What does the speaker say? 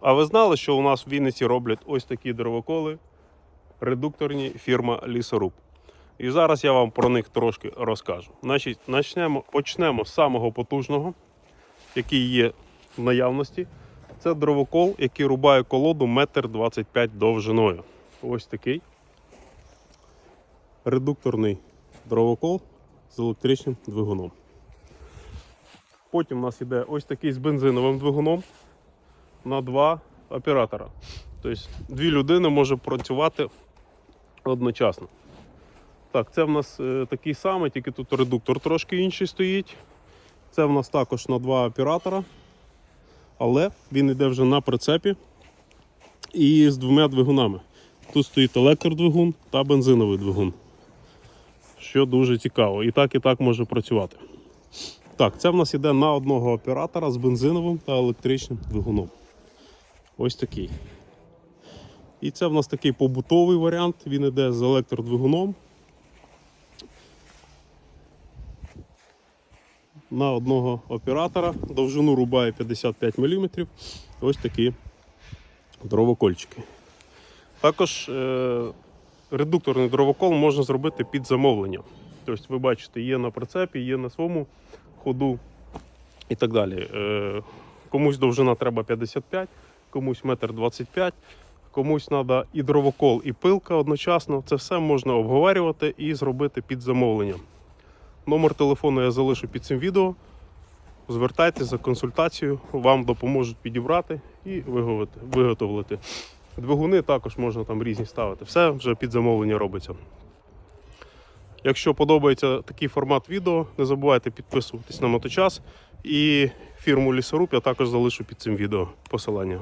А ви знали, що у нас в Вінниці роблять ось такі дровоколи редукторні фірма Лісоруб. І зараз я вам про них трошки розкажу. Значить, почнемо, почнемо з самого потужного, який є в наявності. Це дровокол, який рубає колоду 1,25 м довжиною. Ось такий редукторний дровокол з електричним двигуном. Потім у нас йде ось такий з бензиновим двигуном на два оператора. Тобто дві людини може працювати одночасно. Так, це в нас е, такий самий, тільки тут редуктор трошки інший стоїть. Це в нас також на два оператора, але він йде вже на прицепі і з двома двигунами. Тут стоїть електродвигун та бензиновий двигун. Що дуже цікаво. І так, і так може працювати. Так, це в нас йде на одного оператора з бензиновим та електричним двигуном. Ось такий. І це в нас такий побутовий варіант, він йде з електродвигуном. На одного оператора довжину рубає 55 мм. Ось такі дровокольчики. Також е- редукторний дровокол можна зробити під замовлення. Тобто, ви бачите, є на прицепі, є на своєму ходу і так далі. Е- комусь довжина треба 55, комусь 1,25 м, комусь треба і дровокол, і пилка одночасно. Це все можна обговорювати і зробити під замовлення. Номер телефону я залишу під цим відео. Звертайтеся за консультацією, вам допоможуть підібрати і виготовити. Двигуни також можна там різні ставити. Все вже під замовлення робиться. Якщо подобається такий формат відео, не забувайте підписуватись на моточас. І фірму Лісоруб я також залишу під цим відео посилання.